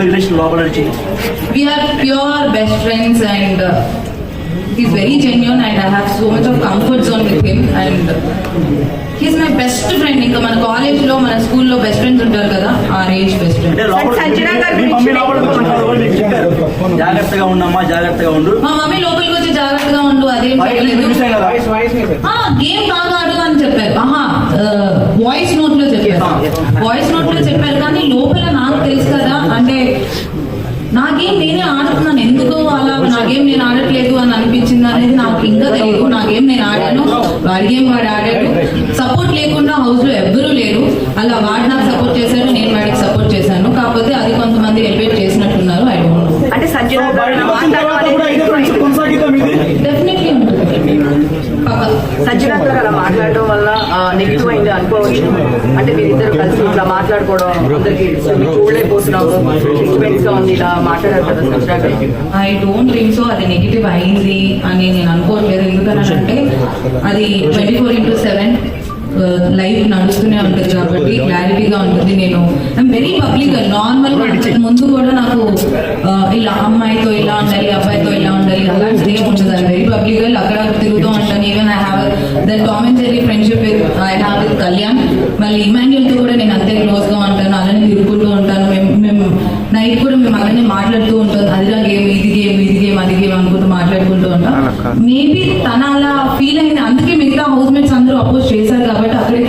మీ relation లోపల We are pure best friends and uh, he's very genuine and I have so much of comfort zone with him and he's my best friend. ఇంకా మన కాలేజ్లో మన స్కూల్లో best friends ఉంటారు కదా ఆ range best friend మీ జాగ్రత్తగా ఉండమ్మా జాగ్రత్తగా ఉండు. మా మమ్మీ లోపలికి వచ్చి జాగ్రత్తగా ఉండు అదేం చేయలేదు గేమ్ బాగా ఆడు అని చెప్పారు. ఆహా వాయిస్ నోట్లో చెప్పారు. వాయిస్ నోట్లో చెప్పారు కానీ లోపల నా గేమ్ నేనే ఆడుతున్నాను. ఎందుకు అలా నా గేమ్ నేను ఆడట్లేదు అని అనిపించింది అనేది నాకు ఇంకా తెలియదు నా గేమ్ నేను ఆడాను? వాడి గేమ్ వాడు ఆడాడు? సపోర్ట్ లేకుండా హౌస్లో ఎవ్వరూ లేరు. అలా వాడు నాకు సపోర్ట్ చేశాడు నేను వాడికి సపోర్ట్ చేశాను. కాకపోతే అది కొంతమంది ఎలివేట్ చేసినట్టున్నారు. ఐ డోంట్ అంటే డెఫినెట్లీ గారు అలా మాట్లాడడం వల్ల నెగిటివ్ అయింది అనుకోవచ్చు. అంటే మీరిద్దరు కలిసి ఇట్లా మాట్లాడుకోవడం అందరికి చూడలేకపోతున్నాము. గా ఉంది ఇలా మాట్లాడారు కదా ఐ డోంట్ థింక్ సో అది నెగిటివ్ అయింది అని నేను అనుకోవట్లేదు. ఎందుకనంటే అది twenty four into seven life uh, నడుస్తూనే ఉంటుంది కాబట్టి క్లారిటీగా ఉంటుంది. నేను వెరీ పబ్లిక్ నార్మల్ ముందు కూడా నాకు ఆ, ఇలా అమ్మాయితో ఇలా ఉండాలి అబ్బాయితో ఇలా ఉండాలి అలాంటిది ఏం ఉండదు అది వెరీ పబ్లిక్ అక్కడ తిరుగుతూ that Tom and Jerry friendship with I have with Kalyan మళ్ళీ ఇమాన్యుల్తో కూడా నేను అంతే క్లోజ్గా ఉంటాను అలానే తిరుగుకుంటూ ఉంటాను. మేము మేము నైట్ కూడా మేము అలానే మాట్లాడుతూ ఉంటాం. అదిలా గేమ్ ఇది గేమ్ ఇది గేమ్ అది గేమ్ అనుకుంటూ మాట్లాడుకుంటూ ఉంటాం. మేబీ తన అలా ఫీల్ అయింది అందుకే మిగతా హౌస్ మేట్స్ అందరూ అపోజ్ చేశారు కాబట్టి అక్కడే